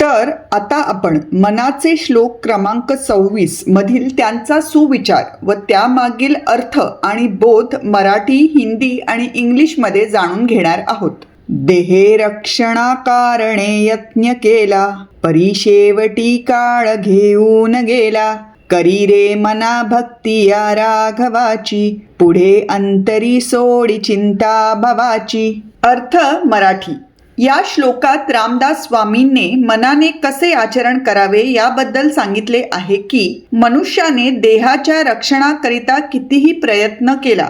तर आता आपण मनाचे श्लोक क्रमांक सव्वीस मधील त्यांचा सुविचार व त्यामागील अर्थ आणि बोध मराठी हिंदी आणि इंग्लिशमध्ये जाणून घेणार आहोत. देहे रक्षणा कारणे केला परिशेवटी काळ घेऊन गेला. करी रे मना भक्ती या राघवाची पुढे अंतरी सोडी चिंता भवाची. अर्थ मराठी. या श्लोकात रामदास स्वामींनी मनाने कसे आचरण करावे याबद्दल सांगितले आहे की मनुष्याने देहाच्या रक्षणाकरिता कितीही प्रयत्न केला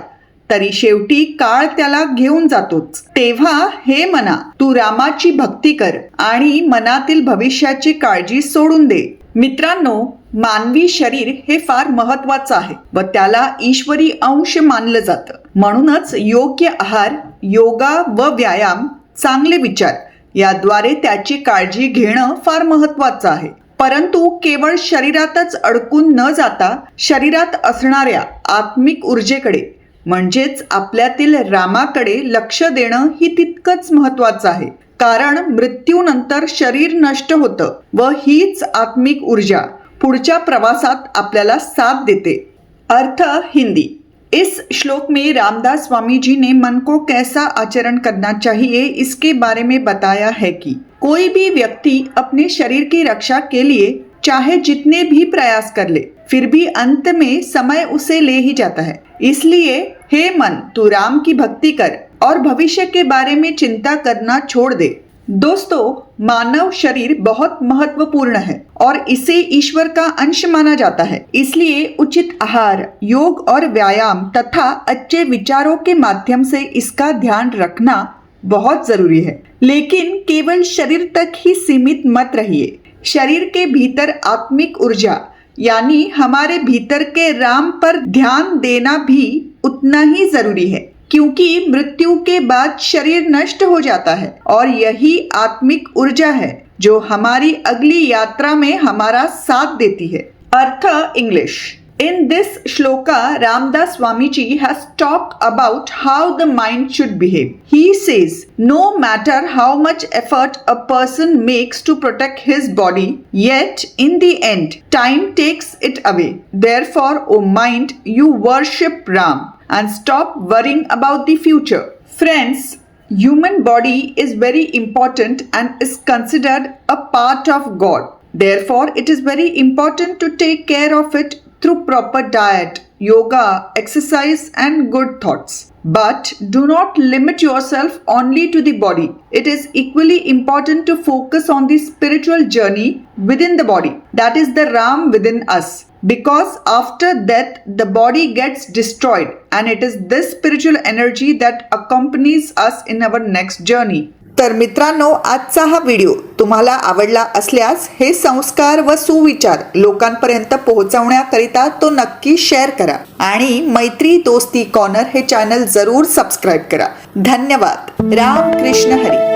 तरी शेवटी काळ त्याला घेऊन जातोच. तेव्हा हे मना तू रामाची भक्ती कर आणि मनातील भविष्याची काळजी सोडून दे. मित्रांनो मानवी शरीर हे फार महत्वाचं आहे व त्याला ईश्वरी अंश मानलं जातं. म्हणूनच योग्य आहार योगा व व्यायाम चांगले विचार. याद्वारे त्याची काळजी घेणं फार महत्वाचं आहे. परंतु केवळ शरीरातच अडकून न जाता शरीरात असणाऱ्या आत्मिक ऊर्जेकडे म्हणजेच आपल्यातील रामाकडे लक्ष देणं ही तितकंच महत्वाचं आहे. कारण मृत्यूनंतर शरीर नष्ट होतं व हीच आत्मिक ऊर्जा पुढच्या प्रवासात आपल्याला साथ देते. अर्थ हिंदी. इस श्लोक में रामदास स्वामी जी ने मन को कैसा आचरण करना चाहिए, इसके बारे में बताया है कि कोई भी व्यक्ति अपने शरीर की रक्षा के लिए चाहे जितने भी प्रयास कर ले, फिर भी अंत में समय उसे ले ही जाता है। इसलिए, हे मन, तू राम की भक्ति कर और भविष्य के बारे में चिंता करना छोड़ दे। दोस्तों, मानव शरीर बहुत महत्वपूर्ण है और इसे ईश्वर का अंश माना जाता है। इसलिए उचित आहार, योग और व्यायाम तथा अच्छे विचारों के माध्यम से इसका ध्यान रखना बहुत ज़रूरी है। लेकिन केवल शरीर तक ही सीमित मत रहिए। शरीर के भीतर आत्मिक ऊर्जा, यानी हमारे भीतर के राम पर ध्यान देना भी उतना ही ज़रूरी है। क्योंकि मृत्यु के बाद शरीर नष्ट हो जाता है और यही आत्मिक ऊर्जा है, जो हमारी अगली यात्रा में हमारा साथ देती है। अर्थ English. In this shloka Ramdas Swami ji has talk about how the mind should behave he says no matter how much effort a person makes to protect his body yet in the end time takes it away therefore o mind you worship Ram and stop worrying about the future. Friends, human body is very important and is considered a part of God. Therefore, it is very important to take care of it through proper diet, yoga, exercise, and good thoughts. But do not limit yourself only to the body. It is equally important to focus on the spiritual journey within the body. That is the Ram within us. Because after death, the body gets destroyed, and it is this spiritual energy that accompanies us in our next journey. तर मित्रांनो आजचा हा video तुम्हाला आवडला असल्यास हे संस्कार व सुविचार लोकांपर्यंत पोहोचवण्याकरिता तो नक्की शेअर करा. आणि मैत्री दोस्ती कॉर्नर हे चॅनल जरूर सबस्क्राईब करा. धन्यवाद. राम कृष्ण हरी.